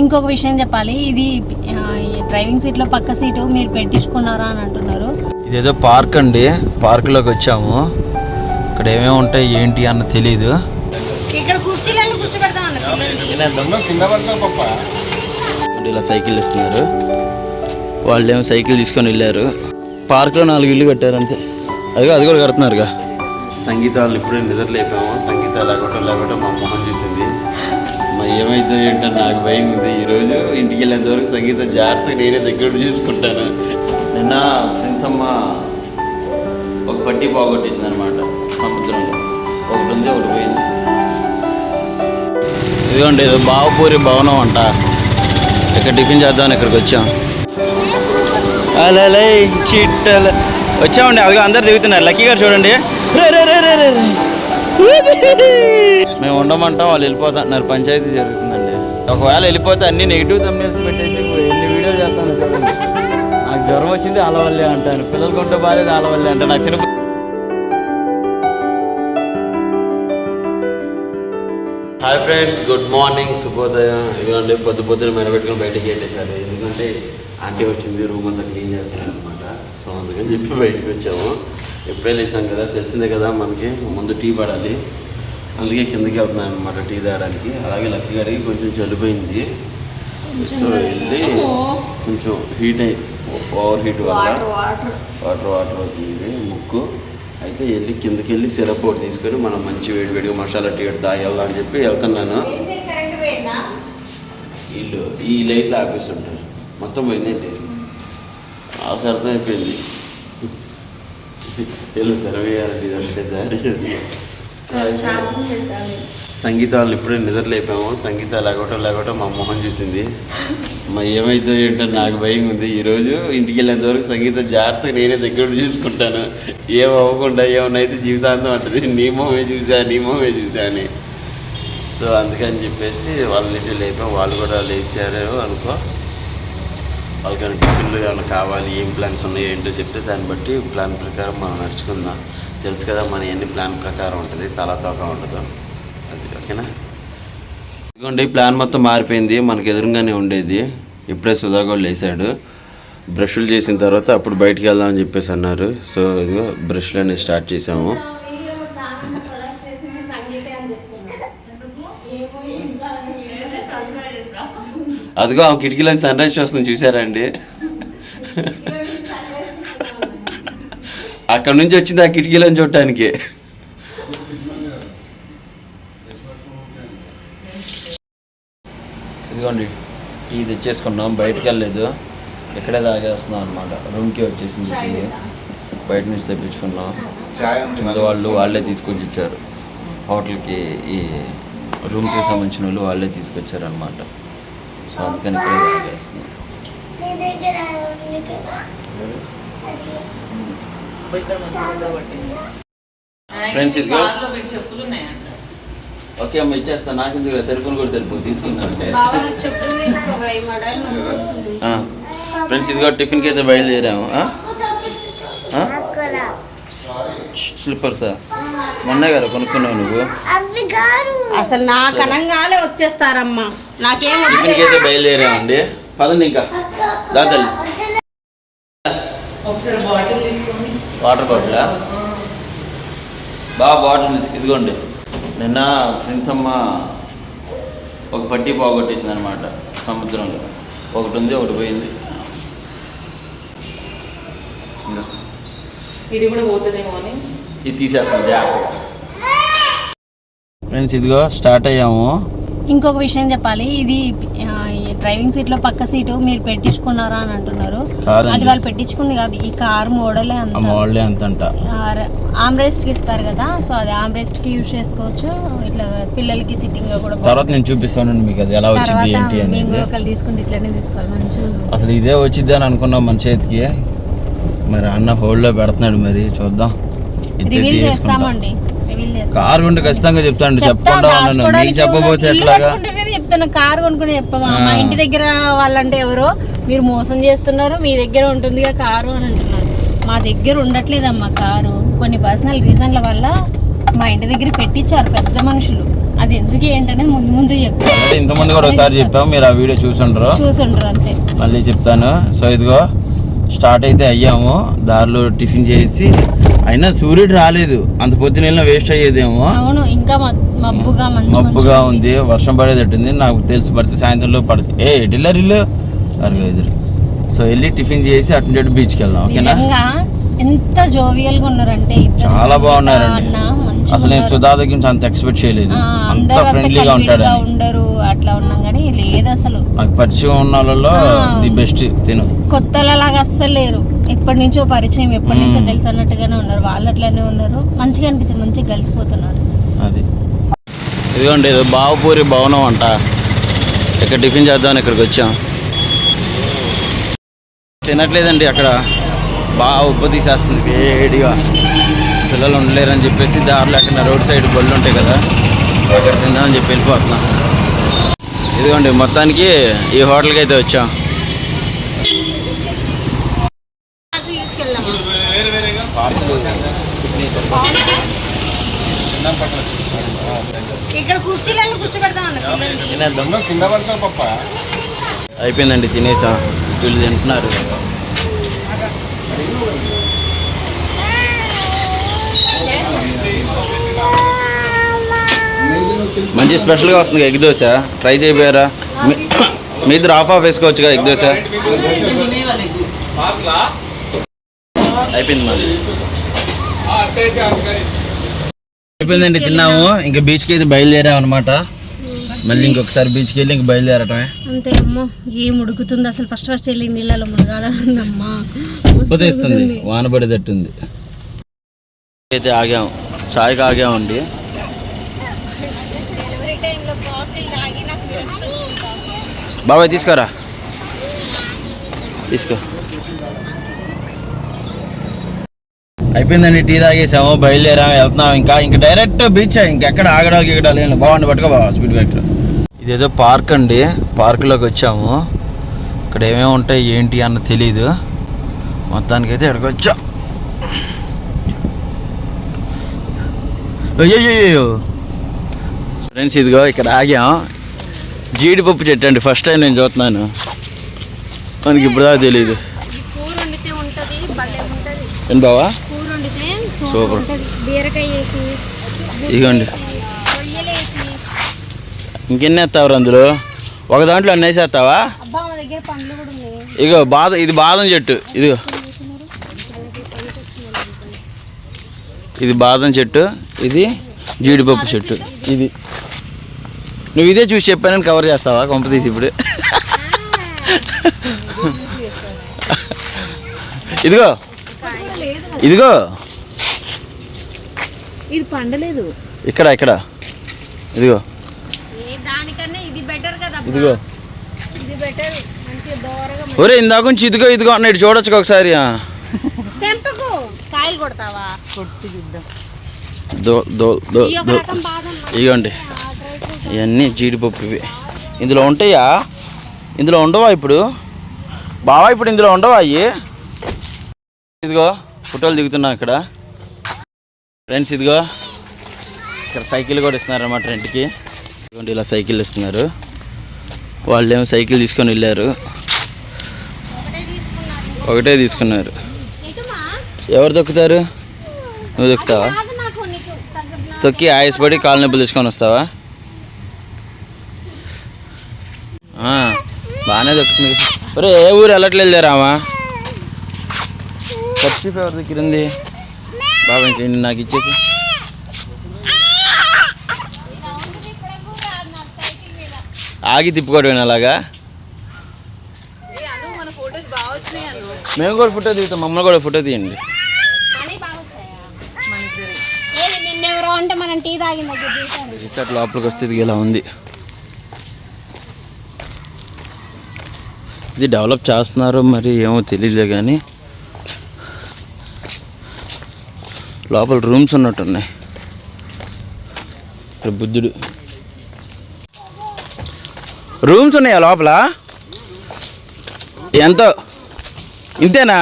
ఇంకొక విషయం చెప్పాలి. ఇది డ్రైవింగ్ సీట్లో పక్క సీటు మీరు పెట్టించుకున్నారా అని అంటున్నారు. ఇదేదో పార్క్ అండి. పార్కులోకి వచ్చాము. ఇక్కడ ఏమేమి ఉంటాయి ఏంటి అన్న తెలీదు. ఇక్కడ కుర్చీలలో కూర్చోబెడతాం ఇలా సైకిల్ ఇస్తున్నారు. వాళ్ళు ఏమో సైకిల్ తీసుకొని వెళ్ళారు. పార్క్లో నాలుగు ఇల్లు కట్టారు అంతే. అదిగో అది కూడా కడుతున్నారుగా. సంగీత వాళ్ళు ఇప్పుడే నిద్ర లేపాము. సంగీత లేకపోవటం లేకపోవటం మా మొహం చూసింది. ఏమైందో ఏంటో నాకు భయం ఉంది. ఈరోజు ఇంటికి వెళ్ళేంత వరకు సంగీత జాగ్రత్తగా నేనే దగ్గర చూసుకుంటాను. నిన్న ఫ్రెండ్స్ అమ్మ ఒక పట్టి పోగొట్టేసింది అనమాట సముద్రంలో. ఒకటి ఉంది ఒకటి పోయింది. ఇదిగోండి ఇది బావపూరి భవనం అంట. ఇక్కడ టిఫిన్ చేద్దామని ఇక్కడికి వచ్చాం. అలా చిట్టల. వచ్చామండి అదిగో అందరు దిగుతున్నారు. లక్కీ గారు చూడండి. రే, రే, రే, రే, రే, రే. మేము ఉండమంటాం వాళ్ళు వెళ్ళిపోతున్నారు. పంచాయతీ జరుగుతుందండి. ఒకవేళ వెళ్ళిపోతే అన్ని నెగిటివ్ తమ్మిల్స్ పెట్టేసి ఎన్ని వీడియోలు చేస్తాను నాకు జ్వరం వచ్చింది అలవల్లే అంటాను. పిల్లలు కొంటే బాగాలేదు అలవల్లే అంటే నాకు చిన్న హాయ్ ఫ్రెండ్స్ గుడ్ మార్నింగ్ శుభోదయం ఇవ్వండి పొద్దు పొద్దున మెరబెట్టుకుని బయటకి వెళ్ళేసారు ఎందుకంటే ఆంటీ వచ్చింది రూమ్ అంతా క్లీన్ చేస్తున్నారు అనమాట సో అందుకని చెప్పి బయటకు వచ్చాము. ఎప్పుడే లేసాం కదా తెలిసిందే కదా మనకి ముందు టీ పడాలి. అందుకే కిందకి వెళ్తున్నాను అనమాట టీ తాగడానికి. అలాగే లక్కీ గారికి కొంచెం చలిపోయింది సో వెళ్ళి కొంచెం హీట్ అయి ఓవర్ హీట్ వల్ల వాటర్ వాటర్. అవుతుంది ముక్కు. అయితే వెళ్ళి కిందకి వెళ్ళి సిరప్ ఒకటి తీసుకొని మనం మంచి వేడి వేడిగా మసాలా టీ తాగేలా అని చెప్పి వెళ్తున్నాను. వీళ్ళు ఈ లైట్లు ఆఫీస్ ఉంటారు మొత్తం పోయిందండి. ఆ అర్థమైపోయింది. వీళ్ళు తెరవేయాలి ఇదంటే దారి సంగీత వాళ్ళు ఇప్పుడే నిద్ర లేపాము. సంగీత లేకపోవటం మా మొహం చూసింది. మరి ఏమైందో ఏంటో నాకు భయం ఉంది. ఈరోజు ఇంటికి వెళ్ళేంత వరకు సంగీత జాగ్రత్తగా నేనే దగ్గర చూసుకుంటాను. ఏం అవ్వకుండా ఏమన్నా అయితే జీవితాంతం అంటది. నీ మొహమే చూసా నీ మొహమే చూసా అని. సో అందుకని చెప్పేసి వాళ్ళ నుంచి లేపాం వాళ్ళు కూడా లేచారు అనుకో. వాళ్ళకి టిఫిన్లు ఏమైనా కావాలి ఏం ప్లాన్స్ ఉన్నాయో ఏంటో చెప్తే దాన్ని బట్టి ప్లాన్ ప్రకారం మనం నడుచుకుందాం. తెలుసు కదా మన ఎన్ని ప్లాన్ ప్రకారం ఉంటుంది తలా తోక ఉండదు అది ఓకేనా? ఇదిగోండి ప్లాన్ మొత్తం మారిపోయింది మనకు ఎదురుగానే ఉండేది. ఇప్పుడే సుధాగోళ్ళు వేసాడు బ్రష్లు చేసిన తర్వాత అప్పుడు బయటికి వెళ్దామని చెప్పేసి అన్నారు. సో ఇదిగో బ్రష్లు అనేది స్టార్ట్ చేసాము. అదిగో ఆ కిటికీలో సన్ రైజ్ వస్తుంది చూసారా అండి అక్కడ నుంచి వచ్చింది ఆ కిటికీలో చూడటానికి. ఇదిగోండి టీ తెచ్చేసుకున్నాం బయటకు వెళ్ళలేదు ఇక్కడే తాగేస్తున్నాం అనమాట రూమ్కి వచ్చేసింది టీ. బయట నుంచి తెప్పించుకున్నాం. చాయ్ కింద వాళ్ళు వాళ్ళే తీసుకొచ్చి ఇచ్చారు. హోటల్కి ఈ రూమ్స్కి సంబంధించిన వాళ్ళు వాళ్ళే తీసుకొచ్చారు అనమాట సో అందుకని ఇక్కడే తాగేస్తున్నాం ఫ్రెండ్స్ ఇదిగో ఓకే అమ్మ ఇచ్చేస్తాను నాకు ఇందులో సరిపోను కూడా సరిపో తీసుకుందంటే ఫ్రెండ్స్ ఇదిగో టిఫిన్కి అయితే బయలుదేరాము స్లిప్పర్సా? మొన్నే కదా కొనుక్కున్నావు నువ్వు. అసలు నా కనంగానే వచ్చేస్తారమ్మా. నాకేం అయితే బయలుదేరామండి. పదండి ఇంకా. దాతల్లి వాటర్ బాటిలా? బాగా బాటిల్ తీసుకు ఇదిగోండి. నిన్న ఫ్రెండ్స్ అమ్మ ఒక పట్టి పోగొట్టేసింది అనమాట సముద్రంలో. ఒకటి ఉంది ఒకటి పోయింది. ఇది కూడా పోతుందేమో అని. ఇది తీసేస్తుంది జాగ్రత్తగా ఫ్రెండ్స్ ఇదిగో స్టార్ట్ అయ్యాము. ఇంకొక విషయం చెప్పాలి. ఇది డ్రైవింగ్ సీట్లో పక్క సీటు మీరు పెట్టించుకున్నారా అని అంటున్నారు. అది వాళ్ళు పెట్టించుకుంది కాదు ఈ కార్ మోడలే అంత మోడలే అంతంట. ఆమ్రెస్ట్కి ఇస్తారు కదా సో అది ఆమ్రెస్ట్కి యూజ్ చేసుకోవచ్చు. ఇట్లా పిల్లలకి సిట్టింగ్గా కూడా తర్వాత నేను చూపిస్తానండి మీకు అది ఎలా వచ్చింది ఏంటి మేము ఒకళ్ళు తీసుకుంటే ఇట్లనే తీసుకోవాలి ఉంది. అసలు ఇదే వచ్చింది అని అనుకున్నాం మన చేతికి. మరి అన్న హోల్డ్లో పెడుతున్నాడు మరి చూద్దాం. రివీల్. చేస్తామండి. కారు ఉంటే ఖచ్చితంగా చెప్తాను చెప్తా, చెప్పకుండా ఉన్నాను నీకు చెప్పబోతే ఎట్లాగా చెప్తాను కారు కొనుక్కుని చెప్పమా. మా ఇంటి దగ్గర వాళ్ళంటే ఎవరో మీరు మోసం చేస్తున్నారు మీ దగ్గర ఉంటుందిగా కారు అని అంటున్నారు. మా దగ్గర ఉండట్లేదమ్మా కారు. కొన్ని పర్సనల్ రీజన్ల వల్ల మా ఇంటి దగ్గర పెట్టించారు పెద్ద మనుషులు. అది ఎందుకు ఏంటనేది ముందు ముందు చెప్తాను ఇంతకుముందు కూడా ఒకసారి చెప్పాము మీరు ఆ వీడియో చూసుండ్రు. చూసుండ్రు అంతే. మళ్ళీ చెప్తాను. సో ఇదిగో స్టార్ట్ అయితే అయ్యాము. దారిలో టిఫిన్ చేసి అయినా సూర్యుడు రాలేదు. అంత పొద్దున వేస్ట్ అయ్యేదేమో. అవును ఇంకా మబ్- మబ్బుగా మబ్బుగా ఉంది. వర్షం పడేటట్టుంది. నాకు తెలిసి పడితే సాయంత్రంలో పడుతుంది ఏ ఎడిల్లర్ ఇల్లు? అరుగు ఎదురు. సో వెళ్ళి టిఫిన్ చేసి అటు నుంచి బీచ్కి వెళ్దాం ఓకేనా? ఎంత జోవియల్గా ఉన్నారంటే చాలా బాగున్నారండి. అసలు నేను. సుధా దగ్గర నుంచి అంత ఎక్స్పెక్ట్ చేయలేదు. అంత ఫ్రెండ్లీగా ఉంటాడని. ఉండరు అట్లా ఉన్నాం కానీ లేదు అసలు. నాకు పరిచయం ఉన్న వాళ్ళలో. ది బెస్ట్ తిను. కొత్తలలాగా అస్సలు లేరు. ఎప్పటి నుంచో పరిచయం ఎప్పటి నుంచో. తెలుసు అన్నట్టుగానే ఉన్నారు. వాళ్ళు అట్లనే ఉన్నారు. మంచిగా అనిపించింది. మంచిగా కలిసిపోతున్నారు. అది. ఇదిగోండి ఇది బావపూరి భవనం అంట. ఇక్కడ టిఫిన్ చేద్దామని ఇక్కడికి వచ్చాం. తినట్లేదండి అక్కడ. బాగా ఉప్పు తీసేస్తుంది వేడిగా. పిల్లలు ఉండలేరని చెప్పేసి దారిలో అక్కడ రోడ్ సైడ్ బళ్ళు ఉంటాయి కదా అక్కడ తిందామని చెప్పి వెళ్ళిపోతున్నాం. ఇదిగోండి మొత్తానికి ఈ హోటల్కి అయితే వచ్చాం. ఇక్కడ కుర్చీలలో కూర్చోబెడతాం తినేద్దాం కింద పడతావు పప్ప. అయిపోయిందండి తినేసాం. వీళ్ళు తింటున్నారు. మంచి స్పెషల్గా వస్తుంది ఎగ్ దోశ. ట్రై చేయబోయారా? మీ- మీ ఇద్దరు ఆఫ్ ఆఫ్ వేసుకోవచ్చుగా ఎగ్ దోశ. అయిపోయింది మరి అయిపోయిందండి తిన్నాము. ఇంకా బీచ్కి అయితే బయలుదేరాం అనమాట మళ్ళీ ఇంకొకసారి బీచ్కి వెళ్ళి ఇంక బయలుదేరటమే. అంతే అమ్మో ఏం ఉడుకుతుంది అసలు. ఫస్ట్ ఫస్ట్ వెళ్ళి నీళ్ళలో మునగాలమ్మా ఉదయిస్తుంది వాన పడేటట్టుంది. అయితే ఆగాం చాయ్కి ఆగామండి. బాబాయ్ తీసుకోరా? తీసుకో. అయిపోయిందండి టీ తాగేసాము బయలుదేరాము వెళ్తున్నాం ఇంకా. ఇంకా డైరెక్ట్ బీచ్ ఇంకెక్కడ ఆగడానికి ఇక్కడ లేదు. బాగుండి పట్టుకో బాబా స్పీడ్ బ్రేకర్ ఇదేదో పార్క్ అండి. పార్కులోకి వచ్చాము. ఇక్కడ ఏమేమి ఉంటాయి ఏంటి అన్న తెలీదు. మొత్తానికైతే ఇక్కడికి వచ్చాం. అయ్యో ఫ్రెండ్స్ ఇదిగో ఇక్కడ ఆగాం. జీడిపప్పు చెట్టు అండి ఫస్ట్ టైం నేను చూస్తున్నాను. మనకి ఇప్పుడు దాకా తెలియదు బావా? సూపర్. బీరకాయ వేసి ఇదిగోండి ఇంకెన్ని వేస్తావు అందులో? ఒక దాంట్లో అన్నీ వేసేస్తావా? ఇగో బాద ఇది బాదం చెట్టు. ఇదిగో. ఇది బాదం చెట్టు. ఇది జీడిపప్పు చెట్టు. ఇది. నువ్వు ఇదే చూసి చెప్పానని కవర్ చేస్తావా? కొంప తీసి ఇప్పుడు. ఇదిగో. ఇదిగో. ఇది పండలేదు. ఇక్కడ ఇక్కడ. ఇదిగో. ఏ దానికన్నా ఇది బెటర్ కదా ఇదిగో. ఇది బెటర్ మంచిగా దోరగా ఒరే ఇందాక నుంచి ఇదిగో ఇదిగో అన్నట్టు చూడొచ్చు ఒకసారి ఆ. తెంపకు. కాయలు కొడతావా? దో దో దో ఈ ఒక దో. రకం బాదం ఇవ్వండి ఇవన్నీ జీడిపప్పు ఇవి. ఇందులో ఉంటాయా? ఇందులో ఉండవా ఇప్పుడు? బావా ఇప్పుడు ఇందులో ఉండవా అయ్యి? ఇదిగో ఫోటోలు దిగుతున్నాం ఇక్కడ. ఫ్రెండ్స్ ఇదిగో ఇక్కడ సైకిల్ కూడా ఇస్తున్నారు అన్నమాట రెంట్కి. ఇదిగోండి ఇలా సైకిల్ ఇస్తున్నారు. వాళ్ళేమో సైకిల్ తీసుకొని వెళ్ళారు. ఒకటే తీసుకున్నారు. ఎవరు దొక్కుతారు నువ్వు దొక్కుతావా తొక్కి ఆయాసపడి కాలు నొప్పులు తీసుకొని వస్తావా? బాగానే దొక్కుతుంది ఒరే ఏ ఊరు? వెళ్ళట్లేదు రామా ఖర్చు ఎవరి దగ్గర ఉంది. బాబా ఇంకేంటి నాకు ఇచ్చేసి. ఆగి తిప్పుకోవడం అలాగా. మేము కూడా ఫోటో దిగుతాం మమ్మల్ని కూడా ఫోటో తీయండి. రిసార్ట్ లోపలికి వస్తే ఇలా ఉంది. ఇది డెవలప్ చేస్తున్నారు మరి ఏమో తెలియదు కానీ. లోపల రూమ్స్ ఉన్నట్టున్నాయి. ఇక్కడ బుద్ధుడు. రూమ్స్ ఉన్నాయా లోపల? ఎంతో? ఇంతేనా?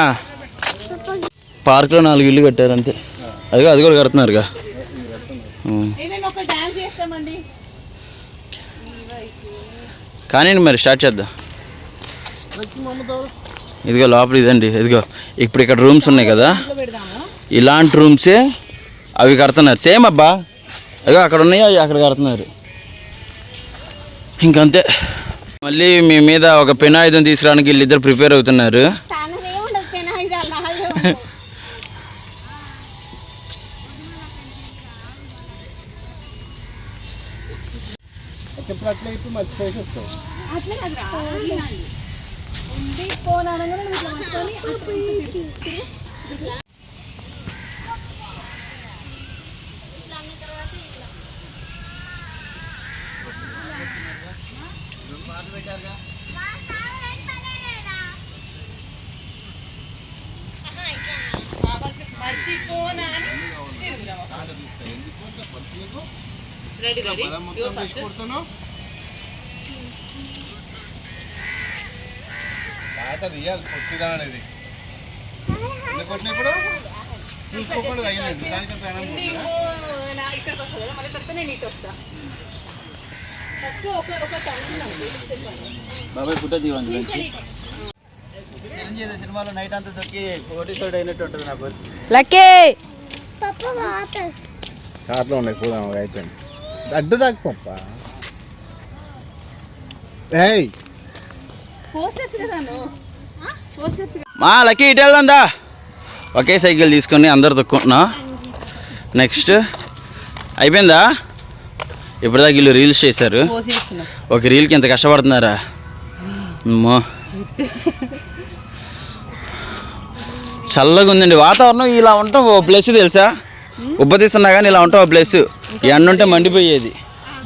పార్క్లో నాలుగు ఇల్లు కట్టారు అంతే. అదిగో అది కూడా కడుతున్నారుగా. కానీ మరి స్టార్ట్ చేద్దాం. ఇదిగో లోపల ఇదండి. ఇదిగో ఇప్పుడు ఇక్కడ రూమ్స్ ఉన్నాయి కదా. ఇలాంటి రూమ్సే అవి కడుతున్నారు. సేమ్ అబ్బా. అయ్యో అక్కడ ఉన్నాయో అవి అక్కడ కడుతున్నారు. ఇంకంతే. మళ్ళీ మీ మీద ఒక పెనాయుధం తీసుకురావడానికి వీళ్ళిద్దరు ప్రిపేర్ అవుతున్నారు. రెడీ రెడీ తీయాలి అనేది. ఎందుకు కొట్టిన ఇప్పుడు? తీసుకోకుండా తగినండి దానికి ప్రాణం పోతుందా? ఇక్కడికి వస్తా కదా మళ్ళీ తర్వాత నేను ఇటు వస్తా. ఫస్ట్ ఒక ఒక బాబాయ్ ఫోటో తీయండి. సినిమాలో నైట్ అంతా దొరికి కోటీతోడు అయినట్టు ఉంటుంది నాకు. లక్కీ! కార్లో ఉన్నాయి పోదాం అయిపోయింది. అడ్డు ఏయ్ పోస్ట్ వచ్చి మా లక్కీ ఇటు వెళ్దా ఒకే సైకిల్ తీసుకొని అందరు తొక్కుంటున్నా. నెక్స్ట్ అయిపోయిందా? ఇప్పటిదాకా వీళ్ళు రీల్స్ చేశారు. ఒక రీల్కి ఎంత కష్టపడుతున్నారా? అమ్మో. చల్లగా ఉందండి వాతావరణం ఇలా ఉంటాం ఓ ప్లేస్ తెలుసా? ఉబ్బతీస్తున్నా కానీ ఇలా ఉంటాం ఓ ప్లేస్ ఎండ ఉంటే మండిపోయేది.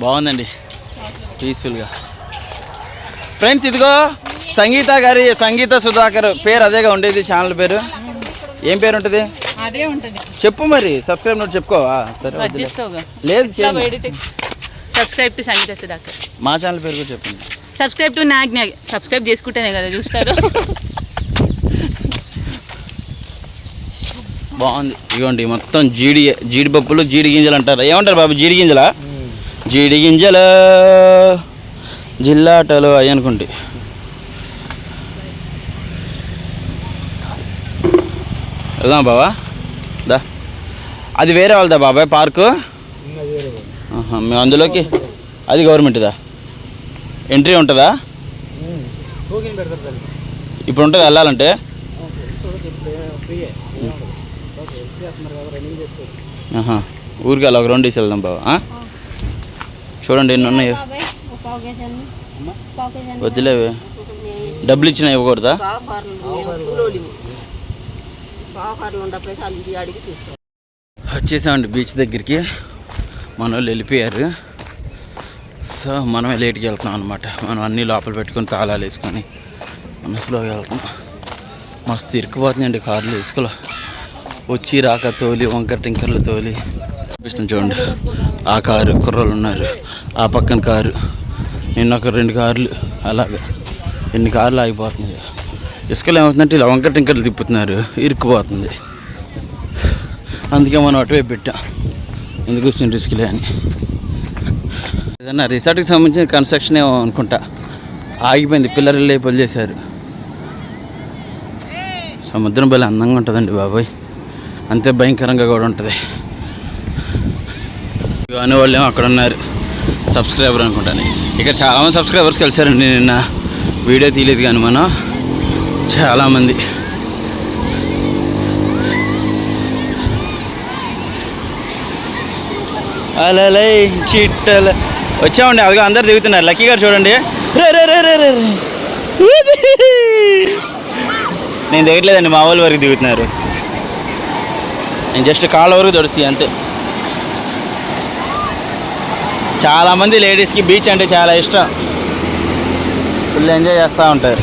బాగుందండి. పీస్ఫుల్గా ఫ్రెండ్స్ ఇదిగో సంగీత గారి సంగీత సుధాకర్ పేరు అదేగా ఉండేది ఛానల్ పేరు. ఏం పేరు ఉంటుంది? చెప్పు మరి సబ్స్క్రైబ్ నోట్ చెప్పుకోవా? సరే లేదు. Subscribe to Sangeetha Sudhakar. మా ఛానల్ పేరు కూడా చెప్పండి. సబ్స్క్రైబ్ టు నాగ్ సబ్స్క్రైబ్ చేసుకుంటేనే కదా చూస్తారు. బాగుంది. ఇదిగోండి మొత్తం జీడి జీడిపప్పులు జీడి గింజలు అంటారు. ఏమంటారు బాబు జీడి గింజలా జీడి గింజలు జిల్లాటలు అవి అనుకుంటే. వెళ్దాం బాబా దా. అది వేరే వాళ్ళదా బాబాయ్ పార్కు? మేము అందులోకి. అది గవర్నమెంట్దా? ఎంట్రీ ఉంటుందా? ఇప్పుడు ఉంటుంది వెళ్ళాలంటే? ఊరికి అలా ఒక రెండు వేసి వెళ్దాం బాబా? చూడండి ఎన్ని ఉన్నాయి. వద్దులేవే. డబ్బులు ఇచ్చినా ఇవ్వకూడదా? వచ్చేసామండి బీచ్ దగ్గరికి. మన వాళ్ళు వెళ్ళిపోయారు. సో మనమే లేట్కి వెళ్తున్నాం అనమాట మనం అన్నీ లోపల పెట్టుకొని తాళాలు వేసుకొని మనసులో వెళ్తున్నాం. మస్తు ఇరుక్కుపోతుందండి కార్లు ఇసుకలో వచ్చి రాక తోలి వంకర టింకర్లు తోలి. చూపిస్తుంది చూడండి. ఆ కారు కుర్రోళ్ళు ఉన్నారు. ఆ పక్కన కారు. నిన్న ఒక రెండు కార్లు అలాగా ఎన్ని కార్లు ఆగిపోతుంది ఇసుకలు ఏమవుతుందంటే ఇలా వంకర టింకర్లు తిప్పుతున్నారు. ఇరుక్కుపోతుంది. అందుకే మనం అటువైపు పెట్టాం. ఎందుకు వచ్చిన రిస్క్లే అని. ఏదన్నా రిసార్ట్కి సంబంధించిన కన్స్ట్రక్షన్ ఏమో అనుకుంటా. ఆగిపోయింది. పిల్లలు లేపలు చేశారు సముద్రం బలి అందంగా ఉంటుందండి బాబాయ్. అంతే భయంకరంగా కూడా ఉంటుంది. అనే వాళ్ళు ఏమో అక్కడ ఉన్నారు. సబ్స్క్రైబర్ అనుకుంటాను. ఇక్కడ చాలామంది సబ్స్క్రైబర్స్ కలిసారండి నిన్న. వీడియో తీయలేదు కానీ మనం. చాలామంది. అలలై చిట్టల. వచ్చామండి అదిగో అందరు దిగుతున్నారు. లక్కీ గారు చూడండి. రే రే రే రే రే. నేను దిగట్లేదండి మా వాళ్ళ వరకు దిగుతున్నారు. నేను జస్ట్ కాళ్ళ వరకు తడుస్తాయి అంతే. చాలామంది లేడీస్కి బీచ్ అంటే చాలా ఇష్టం. ఫుల్ ఎంజాయ్ చేస్తూ ఉంటారు.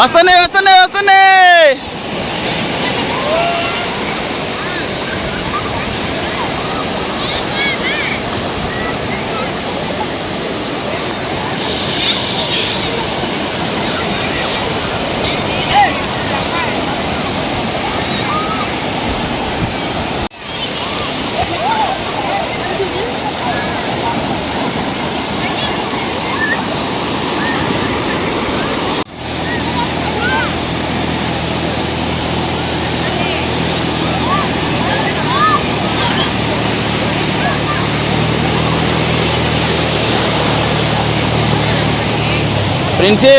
వస్తున్నాయి వస్తున్నాయి వస్తున్నాయి! ప్రిన్సీ.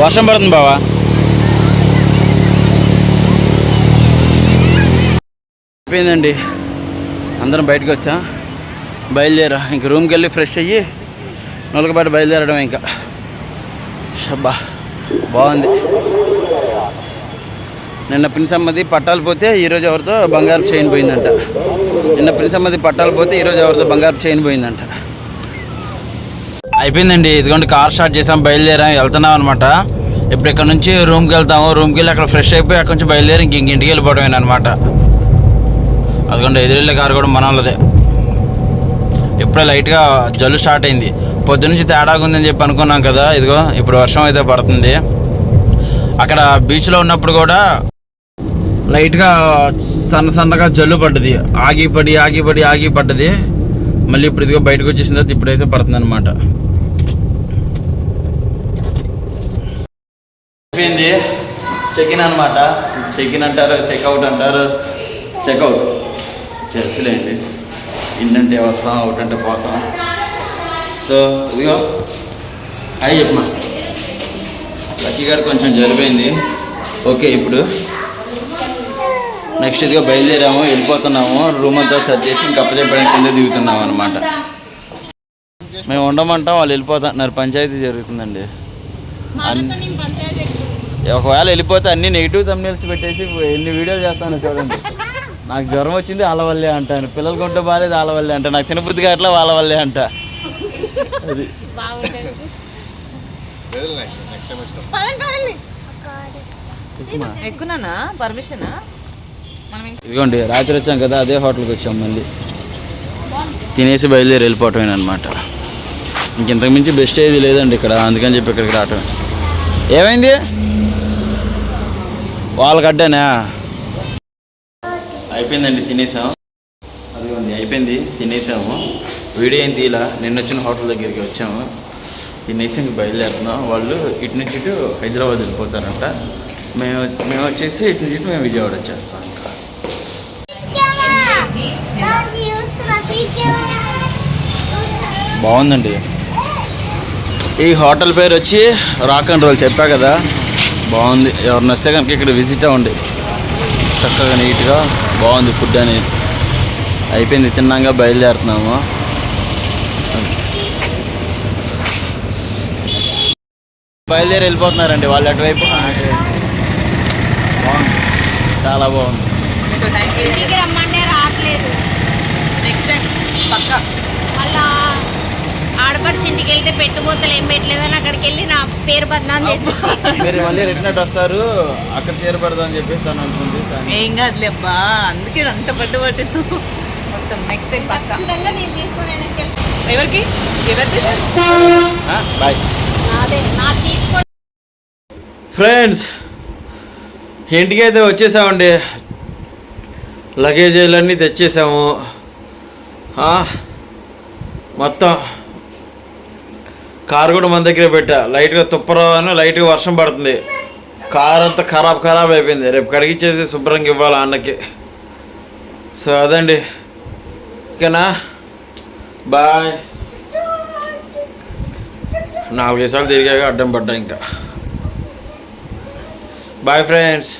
వర్షం పడుతుంది బావా. అయిపోయిందండి. అందరం బయటకు వచ్చా. బయలుదేరా. ఇంక రూమ్కి వెళ్ళి ఫ్రెష్ అయ్యి నొలకబాటు బయలుదేరడం ఇంకా. షబ్బా బాగుంది. నిన్న ప్రిన్సమ్మది పట్టాలు పోతే ఈరోజు ఎవరితో బంగారు చైన్ పోయిందంట. నిన్న ప్రిన్సమ్మది పట్టాలు పోతే ఈరోజు ఎవరితో బంగారు చైన్ పోయిందంట. అయిపోయిందండి ఇదిగోండి కార్ స్టార్ట్ చేసాం బయలుదేరాం వెళ్తున్నాం అనమాట ఇప్పుడు ఇక్కడ నుంచి రూమ్కి వెళ్తాము రూమ్కి వెళ్ళి అక్కడ ఫ్రెష్ అయిపోయి అక్కడ నుంచి బయలుదేరి ఇంక ఇంటికి వెళ్ళిపోవడమే అనమాట అదిగోండి ఎదురెళ్ళే కారు కూడా మన ఇప్పుడే లైట్గా జల్లు స్టార్ట్ అయింది. పొద్దునుంచి తేడాగా ఉందని చెప్పి అనుకున్నాం కదా ఇదిగో ఇప్పుడు వర్షం అయితే పడుతుంది. అక్కడ బీచ్లో ఉన్నప్పుడు కూడా లైట్గా సన్న సన్నగా జల్లు పడ్డది. ఆగి పడి ఆగి పడి ఆగి పడ్డది. మళ్ళీ ఇప్పుడు ఇదిగో బయటకు వచ్చేసిన తర్వాత ఇప్పుడైతే పడుతుంది అనమాట అయిపోయింది. చెక్ ఇన్ అనమాట చెక్ ఇన్ అంటారు చెక్అవుట్ అంటారు. చెక్అవుట్ తెలుసులేండి ఇన్ అంటే వస్తాం అంటే పోతాం. సో ఇదిగో అయ్యి చెప్పమా లక్కీ గారు కొంచెం జరిపోయింది. ఓకే ఇప్పుడు. నెక్స్ట్ ఇదిగో బయలుదేరాము వెళ్ళిపోతున్నాము. రూమ్ అంతా సెట్ చేసి ఇంక అప్పచెప్పడానికి కింద దిగుతున్నాం అనమాట మేము ఉండమంటాం వాళ్ళు వెళ్ళిపోతున్నారు పంచాయతీ జరుగుతుందండి. ఒకవేళ వెళ్ళిపోతే అన్ని నెగిటివ్ తమ్నేల్స్ పెట్టేసి ఎన్ని వీడియోలు చేస్తాను చూడండి. నాకు జ్వరం వచ్చింది వాళ్ళ వల్లే అంటాను పిల్లలు కొంటే బాగాలేదు వాళ్ళ వల్లే అంట. నాకు తినబుద్ధిగా అట్లా వాళ్ళ వల్లే అంట. అది. ఎక్కున్నానా పర్మిషనా? ఇదిగోండి రాత్రి వచ్చాం కదా అదే హోటల్కి వచ్చాం మళ్ళీ. తినేసి బయలుదేరి వెళ్ళిపోవటమే అనమాట ఇంకెంతకు మించి బెస్ట్ ఏది లేదండి ఇక్కడ అందుకని చెప్పి ఇక్కడికి రావటం. ఏమైంది? వాళ్ళకి అడ్డానా అయిపోయిందండి తినేసాం. అదిగోండి అయిపోయింది తినేసాము. వీడియో ఏంటి ఇలా? నిన్న వచ్చిన హోటల్ దగ్గరికి వచ్చాము. తినేసి ఇంక బయలుదేరుతున్నాం. వాళ్ళు ఇటు నుంచి ఇటు హైదరాబాద్ వెళ్ళిపోతారంట. మేము మేము వచ్చేసి ఇటు నుంచి ఇటు మేము విజయవాడ వచ్చేస్తాం ఇంకా. బాగుందండి. ఈ హోటల్ పేరు వచ్చి రాక్ అండ్ రోల్ చెప్పా కదా. బాగుంది. ఎవరిని వస్తే కనుక ఇక్కడ విజిట్ అవ్వండి. చక్కగా నీట్గా బాగుంది ఫుడ్ అనేది. అయిపోయింది తిన్నాక బయలుదేరుతున్నాము. బయలుదేరి వెళ్ళిపోతున్నారండి వాళ్ళు అటువైపు. బాగుంది. చాలా బాగుంది మీతో టైం ఇంటికి రమ్మంటే రావట్లేదు నెక్స్ట్ టైం పక్కా మళ్ళా ఆడపడిచి ఇంటికి వెళ్తే పెట్టుబోతలు ఏం పెట్టలేదని అక్కడికి వెళ్ళి నా పేరు బద్నాం చేసి మీరు మళ్ళీ రిటర్న్ వస్తారు అక్కడ చేరపడదాం చెప్పేసి తను అనుకుంది ఏం కాదులే అబ్బా అందుకే అంత పట్టుబట్టు మొత్తం నెక్స్ట్ టైం పక్కా. ఖచ్చితంగా నేను తీసుకొని వెనక్కి వెళ్తా. ఎవరికి? ఎవరికి బాయ్ నాదే నా తీసుకొని ఫ్రెండ్స్ ఇంటికి అయితే వచ్చేసామండి. లగేజీలన్నీ తెచ్చేసాము. ఆ, మొత్తం. కారు కూడా మన దగ్గర పెట్టా. లైట్గా తుప్పరాను లైట్గా వర్షం పడుతుంది. కార్ అంతా ఖరాబ్ ఖరాబ్ అయిపోయింది. రేపు కడిగిచ్చేసి శుభ్రంగా ఇవ్వాలి అన్నకి. సో అదండి. ఓకేనా? బాయ్. నాలుగైదు సార్లు తిరిగాక అడ్డం పడ్డా ఇంకా. Bye friends.